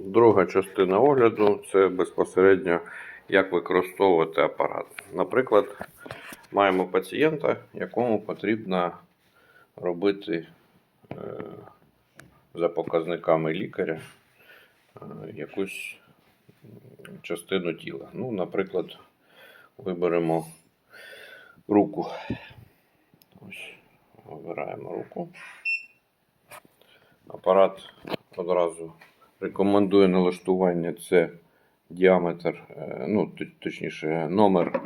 Друга частина огляду це безпосередньо як використовувати апарат. Наприклад, маємо пацієнта, якому потрібно робити е, за показниками лікаря е, якусь частину тіла. Ну, наприклад, виберемо руку. Ось, вибираємо руку. Апарат одразу рекомендує налаштування це діаметр, е, ну, точніше, номер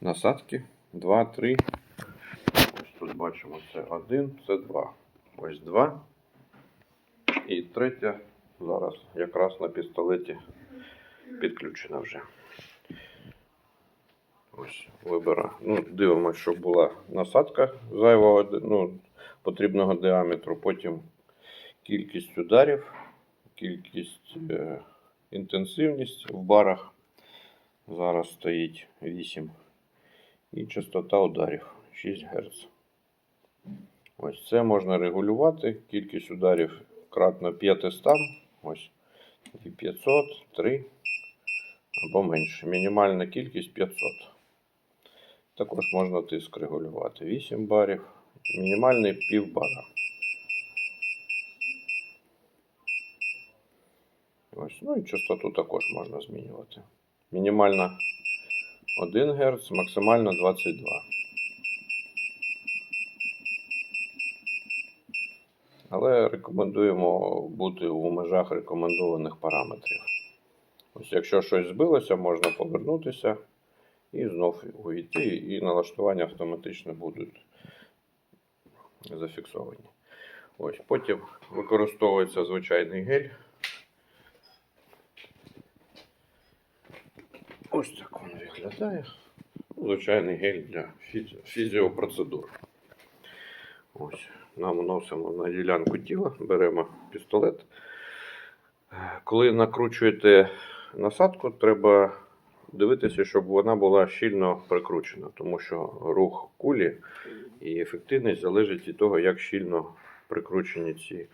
насадки 2, 3. Ось тут бачимо це 1, це 2. Ось 2. І третя зараз якраз на пістолеті підключена вже. Ось вибира. Ну, дивимося, щоб була насадка зайвого ну, потрібного діаметру. Потім кількість ударів, кількість е, інтенсивність в барах. Зараз стоїть 8. І частота ударів 6 Гц. Ось це можна регулювати. Кількість ударів кратно 500. Ось. І 500, 3 або менше. Мінімальна кількість 500. Також можна тиск регулювати. 8 барів. Мінімальний пів бара. Ось. Ну і частоту також можна змінювати. Мінімальна 1 Гц, максимально 22. Але рекомендуємо бути у межах рекомендованих параметрів. Ось якщо щось збилося, можна повернутися і знов увійти, і налаштування автоматично будуть зафіксовані. Ось, потім використовується звичайний гель. Ось так він виглядає. Звичайний гель для фізі- фізіопроцедур. Ось. Нам носимо на ділянку тіла, беремо пістолет. Коли накручуєте насадку, треба дивитися, щоб вона була щільно прикручена, тому що рух кулі і ефективність залежить від того, як щільно прикручені ці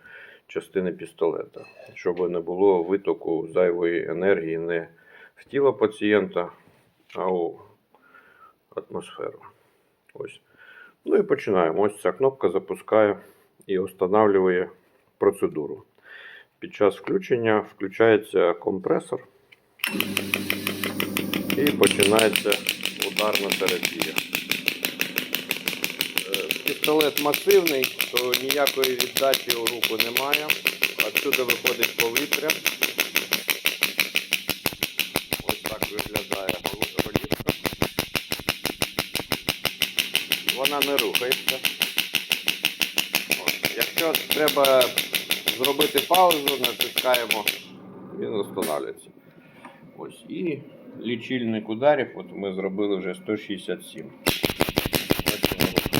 частини пістолета, щоб не було витоку зайвої енергії не в тіло пацієнта, а у атмосферу. Ось. Ну і починаємо. Ось ця кнопка запускає і встановлює процедуру. Під час включення включається компресор і починається ударна терапія. Е, Пістолет масивний, то ніякої віддачі у руку немає. Отсюди виходить повітря. Виглядає голівка. Вона не рухається. От. Якщо треба зробити паузу, натискаємо, він встановлюється. Ось. І лічильник ударів, от ми зробили вже 167. Ось він